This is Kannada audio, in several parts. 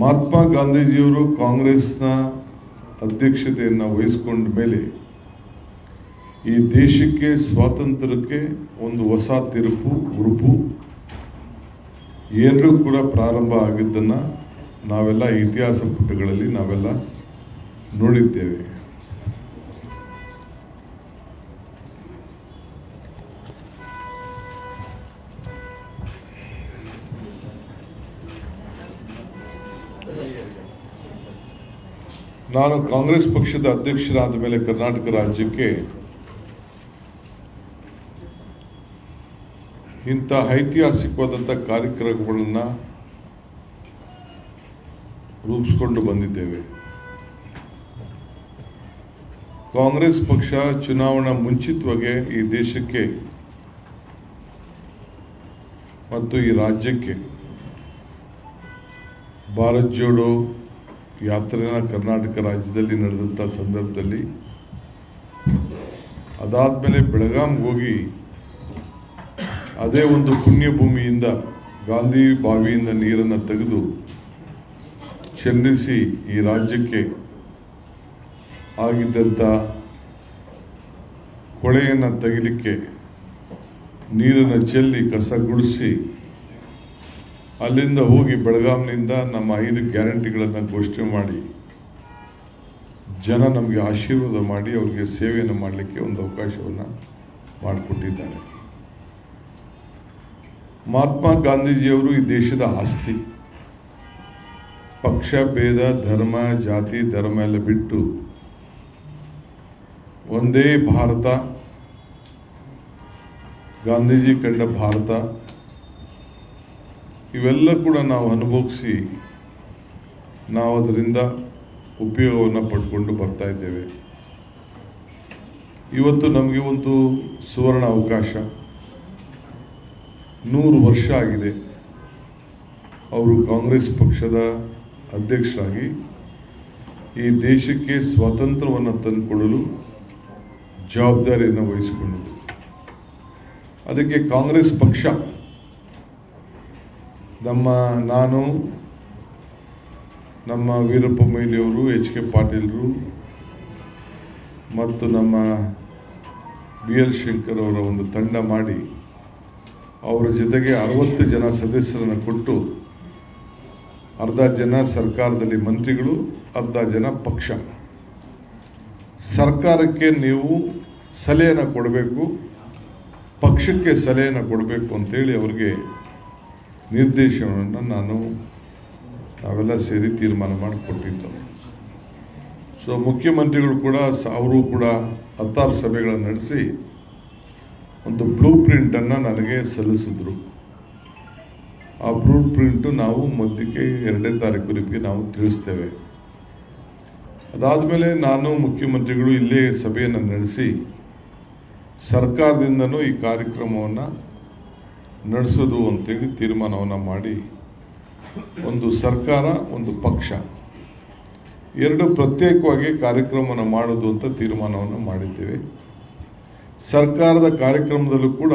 ಮಹಾತ್ಮ ಗಾಂಧೀಜಿಯವರು ಕಾಂಗ್ರೆಸ್ನ ಅಧ್ಯಕ್ಷತೆಯನ್ನು ವಹಿಸಿಕೊಂಡ ಮೇಲೆ ಈ ದೇಶಕ್ಕೆ ಸ್ವಾತಂತ್ರ್ಯಕ್ಕೆ ಒಂದು ಹೊಸ ತಿರುಪು, ಉರುಪು ಏನೂ ಕೂಡ ಪ್ರಾರಂಭ ಆಗಿದ್ದನ್ನು ನಾವೆಲ್ಲ ಇತಿಹಾಸ ಪುಟಗಳಲ್ಲಿ ನಾವೆಲ್ಲ ನೋಡಿದ್ದೇವೆ. ನಾನು ಕಾಂಗ್ರೆಸ್ ಪಕ್ಷದ ಅಧ್ಯಕ್ಷರಾದ ಮೇಲೆ ಕರ್ನಾಟಕ ರಾಜ್ಯಕ್ಕೆ ಇಂಥ ಐತಿಹಾಸಿಕವಾದಂಥ ಕಾರ್ಯಕ್ರಮಗಳನ್ನು ರೂಪಿಸ್ಕೊಂಡು ಬಂದಿದ್ದೇವೆ. ಕಾಂಗ್ರೆಸ್ ಪಕ್ಷ ಚುನಾವಣಾ ಮುಂಚಿತವಾಗಿ ಈ ದೇಶಕ್ಕೆ ಮತ್ತು ಈ ರಾಜ್ಯಕ್ಕೆ ಭಾರತ್ ಜೋಡೋ ಯಾತ್ರೆನ ಕರ್ನಾಟಕ ರಾಜ್ಯದಲ್ಲಿ ನಡೆದಂಥ ಸಂದರ್ಭದಲ್ಲಿ ಅದಾದಮೇಲೆ ಬೆಳಗಾಂಗೆ ಹೋಗಿ ಅದೇ ಒಂದು ಪುಣ್ಯ ಭೂಮಿಯಿಂದ ಗಾಂಧಿ ಬಾವಿಯಿಂದ ನೀರನ್ನು ತೆಗೆದು ಚೆಲ್ಲಿಸಿ ಈ ರಾಜ್ಯಕ್ಕೆ ಆಗಿದ್ದಂಥ ಕೊಳೆಯನ್ನು ತೆಗಿಲಿಕ್ಕೆ ನೀರನ್ನು ಚೆಲ್ಲಿ ಕಸ ಗುಡಿಸಿ ಅಲ್ಲಿಂದ ಹೋಗಿ ಬೆಳಗಾಂನಿಂದ ನಮ್ಮ ಐದು ಗ್ಯಾರಂಟಿಗಳನ್ನು ಘೋಷಣೆ ಮಾಡಿ, ಜನ ನಮಗೆ ಆಶೀರ್ವಾದ ಮಾಡಿ ಅವರಿಗೆ ಸೇವೆಯನ್ನು ಮಾಡಲಿಕ್ಕೆ ಒಂದು ಅವಕಾಶವನ್ನು ಮಾಡಿಕೊಟ್ಟಿದ್ದಾರೆ. ಮಹಾತ್ಮ ಗಾಂಧೀಜಿಯವರು ಈ ದೇಶದ ಆಸ್ತಿ. ಪಕ್ಷ, ಭೇದ, ಧರ್ಮ, ಜಾತಿ, ಧರ್ಮ ಎಲ್ಲ ಬಿಟ್ಟು ಒಂದೇ ಭಾರತ, ಗಾಂಧೀಜಿ ಕಂಡ ಭಾರತ ಇವೆಲ್ಲ ಕೂಡ ನಾವು ಅನುಭವಿಸಿ ನಾವು ಅದರಿಂದ ಉಪಯೋಗವನ್ನು ಪಡ್ಕೊಂಡು ಬರ್ತಾ ಇದ್ದೇವೆ. ಇವತ್ತು ನಮಗೆ ಒಂದು ಸುವರ್ಣ ಅವಕಾಶ. ನೂರು ವರ್ಷ ಆಗಿದೆ ಅವರು ಕಾಂಗ್ರೆಸ್ ಪಕ್ಷದ ಅಧ್ಯಕ್ಷರಾಗಿ ಈ ದೇಶಕ್ಕೆ ಸ್ವಾತಂತ್ರ್ಯವನ್ನು ತಂದುಕೊಡಲು ಜವಾಬ್ದಾರಿಯನ್ನು ವಹಿಸಿಕೊಂಡರು. ಅದಕ್ಕೆ ಕಾಂಗ್ರೆಸ್ ಪಕ್ಷ ನಮ್ಮ ನಾನು, ನಮ್ಮ ವೀರಪ್ಪ ಮೊಯ್ಲಿಯವರು ಎಚ್ ಕೆ ಪಾಟೀಲರು, ಮತ್ತು ನಮ್ಮ ಬಿ ಎಲ್ ಶಂಕರ್ ಅವರ ಒಂದು ತಂಡ ಮಾಡಿ ಅವರ ಜೊತೆಗೆ ಅರವತ್ತು ಜನ ಸದಸ್ಯರನ್ನು ಕೊಟ್ಟು ಅರ್ಧ ಜನ ಸರ್ಕಾರದಲ್ಲಿ ಮಂತ್ರಿಗಳು, ಅರ್ಧ ಜನ ಪಕ್ಷ. ಸರ್ಕಾರಕ್ಕೆ ನೀವು ಸಲಹೆಯನ್ನು ಕೊಡಬೇಕು, ಪಕ್ಷಕ್ಕೆ ಸಲಹೆಯನ್ನು ಕೊಡಬೇಕು ಅಂತೇಳಿ ಅವರಿಗೆ ನಿರ್ದೇಶನವನ್ನು ನಾನು ನಾವೆಲ್ಲ ಸೇರಿ ತೀರ್ಮಾನ ಮಾಡಿಕೊಟ್ಟಿದ್ದು ಸೊ ಮುಖ್ಯಮಂತ್ರಿಗಳು ಕೂಡ, ಅವರು ಕೂಡ ಹತ್ತಾರು ಸಭೆಗಳನ್ನು ನಡೆಸಿ ಒಂದು ಬ್ಲೂ ಪ್ರಿಂಟನ್ನು ನನಗೆ ಸಲ್ಲಿಸಿದ್ರು. ಆ ಬ್ಲೂ ಪ್ರಿಂಟು ನಾವು ಮಧ್ಯಕ್ಕೆ ಎರಡನೇ ತಾರೀಕು ನಾವು ತಿಳಿಸ್ತೇವೆ. ಅದಾದಮೇಲೆ ನಾನು ಮುಖ್ಯಮಂತ್ರಿಗಳು ಇಲ್ಲೇ ಸಭೆಯನ್ನು ನಡೆಸಿ ಸರ್ಕಾರದಿಂದನೂ ಈ ಕಾರ್ಯಕ್ರಮವನ್ನು ನಡೆಸೋದು ಅಂತೇಳಿ ತೀರ್ಮಾನವನ್ನು ಮಾಡಿ ಒಂದು ಸರ್ಕಾರ, ಒಂದು ಪಕ್ಷ ಎರಡು ಪ್ರತ್ಯೇಕವಾಗಿ ಕಾರ್ಯಕ್ರಮವನ್ನು ಮಾಡೋದು ಅಂತ ತೀರ್ಮಾನವನ್ನು ಮಾಡಿದ್ದೇವೆ. ಸರ್ಕಾರದ ಕಾರ್ಯಕ್ರಮದಲ್ಲೂ ಕೂಡ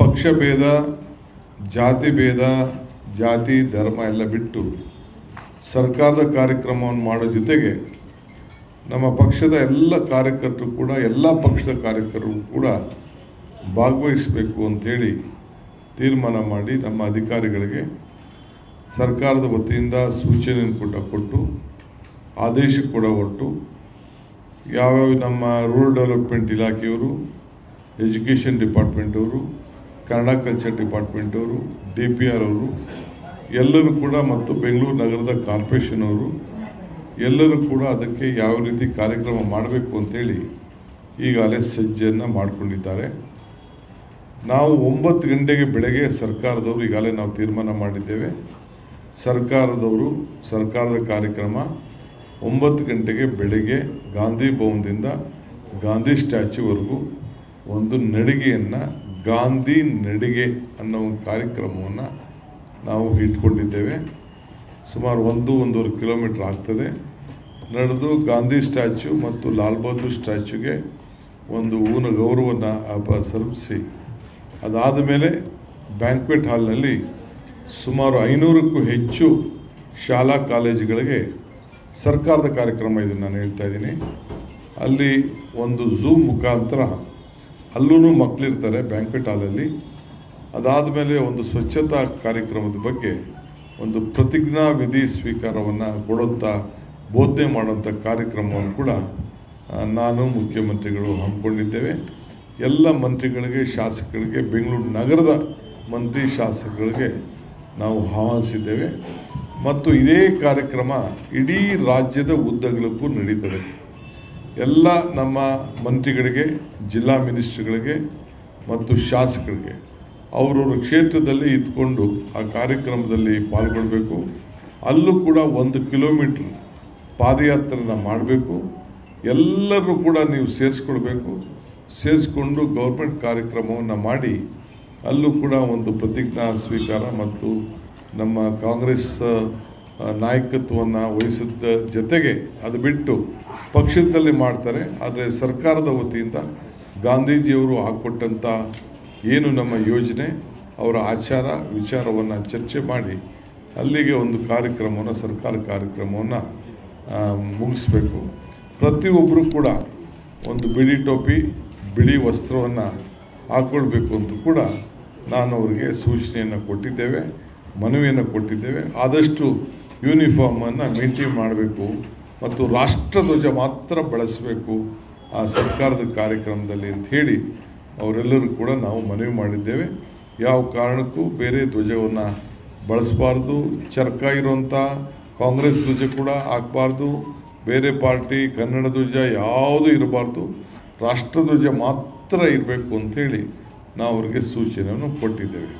ಪಕ್ಷ ಭೇದ, ಜಾತಿ ಭೇದ, ಜಾತಿ, ಧರ್ಮ ಎಲ್ಲ ಬಿಟ್ಟು ಸರ್ಕಾರದ ಕಾರ್ಯಕ್ರಮವನ್ನು ಮಾಡೋ ಜೊತೆಗೆ ನಮ್ಮ ಪಕ್ಷದ ಎಲ್ಲ ಕಾರ್ಯಕರ್ತರು ಕೂಡ, ಎಲ್ಲ ಪಕ್ಷದ ಕಾರ್ಯಕರ್ತರು ಕೂಡ ಭಾಗವಹಿಸಬೇಕು ಅಂಥೇಳಿ ತೀರ್ಮಾನ ಮಾಡಿ ನಮ್ಮ ಅಧಿಕಾರಿಗಳಿಗೆ ಸರ್ಕಾರದ ವತಿಯಿಂದ ಸೂಚನೆಯನ್ನು ಕೂಡ ಕೊಟ್ಟು, ಆದೇಶ ಕೂಡ ಹೊರಟು. ಯಾವ್ಯಾವ ನಮ್ಮ ರೂರಲ್ ಡೆವಲಪ್ಮೆಂಟ್ ಇಲಾಖೆಯವರು ಎಜುಕೇಷನ್ ಡಿಪಾರ್ಟ್ಮೆಂಟವರು ಕನ್ನಡ ಕಲ್ಚರ್ ಡಿಪಾರ್ಟ್ಮೆಂಟವರು ಡಿ ಪಿ ಆರ್ ಅವರು, ಎಲ್ಲರೂ ಕೂಡ ಮತ್ತು ಬೆಂಗಳೂರು ನಗರದ ಕಾರ್ಪೊರೇಷನ್ ಅವರು, ಎಲ್ಲರೂ ಕೂಡ ಅದಕ್ಕೆ ಯಾವ ರೀತಿ ಕಾರ್ಯಕ್ರಮ ಮಾಡಬೇಕು ಅಂತೇಳಿ ಈಗಾಗಲೇ ಸಜ್ಜೆಯನ್ನು ಮಾಡಿಕೊಂಡಿದ್ದಾರೆ. ನಾವು ಒಂಬತ್ತು ಗಂಟೆಗೆ ಬೆಳಗ್ಗೆ ಸರ್ಕಾರದವರು ಈಗಾಗಲೇ ನಾವು ತೀರ್ಮಾನ ಮಾಡಿದ್ದೇವೆ. ಸರ್ಕಾರದವರು ಸರ್ಕಾರದ ಕಾರ್ಯಕ್ರಮ ಒಂಬತ್ತು ಗಂಟೆಗೆ ಬೆಳಗ್ಗೆ ಗಾಂಧಿ ಭವನದಿಂದ ಗಾಂಧಿ ಸ್ಟ್ಯಾಚ್ಯೂವರೆಗೂ ಒಂದು ನಡಿಗೆಯನ್ನು ಗಾಂಧಿ ನಡಿಗೆ ಅನ್ನೋ ಒಂದು ಕಾರ್ಯಕ್ರಮವನ್ನು ನಾವು ಇಟ್ಕೊಂಡಿದ್ದೇವೆ. ಸುಮಾರು ಒಂದು, ಒಂದೂವರೆ ಕಿಲೋಮೀಟ್ರ್ ಆಗ್ತದೆ. ನಡೆದು ಗಾಂಧಿ ಸ್ಟ್ಯಾಚ್ಯೂ ಮತ್ತು ಲಾಲ್ ಬಹದ್ದೂರ್ ಸ್ಟ್ಯಾಚ್ಯೂಗೆ ಒಂದು ಊನ ಗೌರವನ ಸಲ್ಲಿಸಿ ಅದಾದ ಮೇಲೆ ಬ್ಯಾಂಕ್ವೆಟ್ ಹಾಲ್ನಲ್ಲಿ ಸುಮಾರು ಐನೂರಕ್ಕೂ ಹೆಚ್ಚು ಶಾಲಾ ಕಾಲೇಜುಗಳಿಗೆ ಸರ್ಕಾರದ ಕಾರ್ಯಕ್ರಮ ಇದು ನಾನು ಹೇಳ್ತಾ ಇದ್ದೀನಿ. ಅಲ್ಲಿ ಒಂದು ಝೂಮ್ ಮುಖಾಂತರ ಅಲ್ಲೂ ಮಕ್ಕಳಿರ್ತಾರೆ ಬ್ಯಾಂಕ್ವೆಟ್ ಹಾಲಲ್ಲಿ ಅದಾದ ಮೇಲೆ ಒಂದು ಸ್ವಚ್ಛತಾ ಕಾರ್ಯಕ್ರಮದ ಬಗ್ಗೆ ಒಂದು ಪ್ರತಿಜ್ಞಾ ವಿಧಿ ಸ್ವೀಕಾರವನ್ನು ಕೊಡುತ್ತಾ ಬೋಧನೆ ಮಾಡುವಂಥ ಕಾರ್ಯಕ್ರಮವನ್ನು ಕೂಡ ನಾನು ಮುಖ್ಯಮಂತ್ರಿಗಳು ಹಮ್ಮಿಕೊಂಡಿದ್ದೇವೆ. ಎಲ್ಲ ಮಂತ್ರಿಗಳಿಗೆ, ಶಾಸಕರಿಗೆ, ಬೆಂಗಳೂರು ನಗರದ ಮಂತ್ರಿ ಶಾಸಕರಿಗೆ ನಾವು ಆಹ್ವಾನಿಸಿದ್ದೇವೆ. ಮತ್ತು ಇದೇ ಕಾರ್ಯಕ್ರಮ ಇಡೀ ರಾಜ್ಯದ ಉದ್ದಗಲಕ್ಕೂ ನಡೀತದೆ. ಎಲ್ಲ ನಮ್ಮ ಮಂತ್ರಿಗಳಿಗೆ, ಜಿಲ್ಲಾ ಮಿನಿಸ್ಟ್ರುಗಳಿಗೆ ಮತ್ತು ಶಾಸಕರಿಗೆ ಅವರವ್ರ ಕ್ಷೇತ್ರದಲ್ಲಿ ಇದ್ಕೊಂಡು ಆ ಕಾರ್ಯಕ್ರಮದಲ್ಲಿ ಪಾಲ್ಗೊಳ್ಬೇಕು. ಅಲ್ಲೂ ಕೂಡ ಒಂದು ಕಿಲೋಮೀಟ್ರ್ ಪಾದಯಾತ್ರೆನ ಮಾಡಬೇಕು. ಎಲ್ಲರೂ ಕೂಡ ನೀವು ಸೇರಿಸ್ಕೊಳ್ಬೇಕು. ಸೇರಿಸ್ಕೊಂಡು ಗೌರ್ಮೆಂಟ್ ಕಾರ್ಯಕ್ರಮವನ್ನು ಮಾಡಿ ಅಲ್ಲೂ ಕೂಡ ಒಂದು ಪ್ರತಿಜ್ಞಾ ಸ್ವೀಕಾರ ಮತ್ತು ನಮ್ಮ ಕಾಂಗ್ರೆಸ್ ನಾಯಕತ್ವವನ್ನು ವಹಿಸಿದ್ದ ಜೊತೆಗೆ ಅದು ಬಿಟ್ಟು ಪಕ್ಷದಲ್ಲಿ ಮಾಡ್ತಾರೆ. ಆದರೆ ಸರ್ಕಾರದ ವತಿಯಿಂದ ಗಾಂಧೀಜಿಯವರು ಹಾಕ್ಕೊಟ್ಟಂಥ ಏನು ನಮ್ಮ ಯೋಜನೆ, ಅವರ ಆಚಾರ ವಿಚಾರವನ್ನು ಚರ್ಚೆ ಮಾಡಿ ಅಲ್ಲಿಗೆ ಒಂದು ಕಾರ್ಯಕ್ರಮವನ್ನು, ಸರ್ಕಾರ ಕಾರ್ಯಕ್ರಮವನ್ನು ಮುಗಿಸ್ಬೇಕು. ಪ್ರತಿಯೊಬ್ಬರು ಕೂಡ ಒಂದು ಬಿಡಿ ಟೋಪಿ ಬಿಳಿ ವಸ್ತ್ರವನ್ನು ಹಾಕ್ಕೊಳ್ಬೇಕು ಅಂತ ಕೂಡ ನಾನು ಅವರಿಗೆ ಸೂಚನೆಯನ್ನು ಕೊಟ್ಟಿದ್ದೇವೆ, ಮನವಿಯನ್ನು ಕೊಟ್ಟಿದ್ದೇವೆ. ಆದಷ್ಟು ಯೂನಿಫಾರ್ಮನ್ನು ಮೇಂಟೈನ್ ಮಾಡಬೇಕು ಮತ್ತು ರಾಷ್ಟ್ರಧ್ವಜ ಮಾತ್ರ ಬಳಸಬೇಕು ಆ ಸರ್ಕಾರದ ಕಾರ್ಯಕ್ರಮದಲ್ಲಿ ಅಂತ ಹೇಳಿ ಅವರೆಲ್ಲರೂ ಕೂಡ ನಾವು ಮನವಿ ಮಾಡಿದ್ದೇವೆ. ಯಾವ ಕಾರಣಕ್ಕೂ ಬೇರೆ ಧ್ವಜವನ್ನು ಬಳಸಬಾರ್ದು. ಚರ್ಕ ಇರುವಂಥ ಕಾಂಗ್ರೆಸ್ ಧ್ವಜ ಕೂಡ ಹಾಕಬಾರ್ದು. ಬೇರೆ ಪಾರ್ಟಿ ಕನ್ನಡ ಧ್ವಜ ಯಾವುದೂ ಇರಬಾರ್ದು. ರಾಷ್ಟ್ರಧ್ವಜ ಮಾತ್ರ ಇರಬೇಕು ಅಂತೇಳಿ ನಾವು ಅವ್ರಿಗೆ ಸೂಚನೆಯನ್ನು ಕೊಟ್ಟಿದ್ದೇವೆ.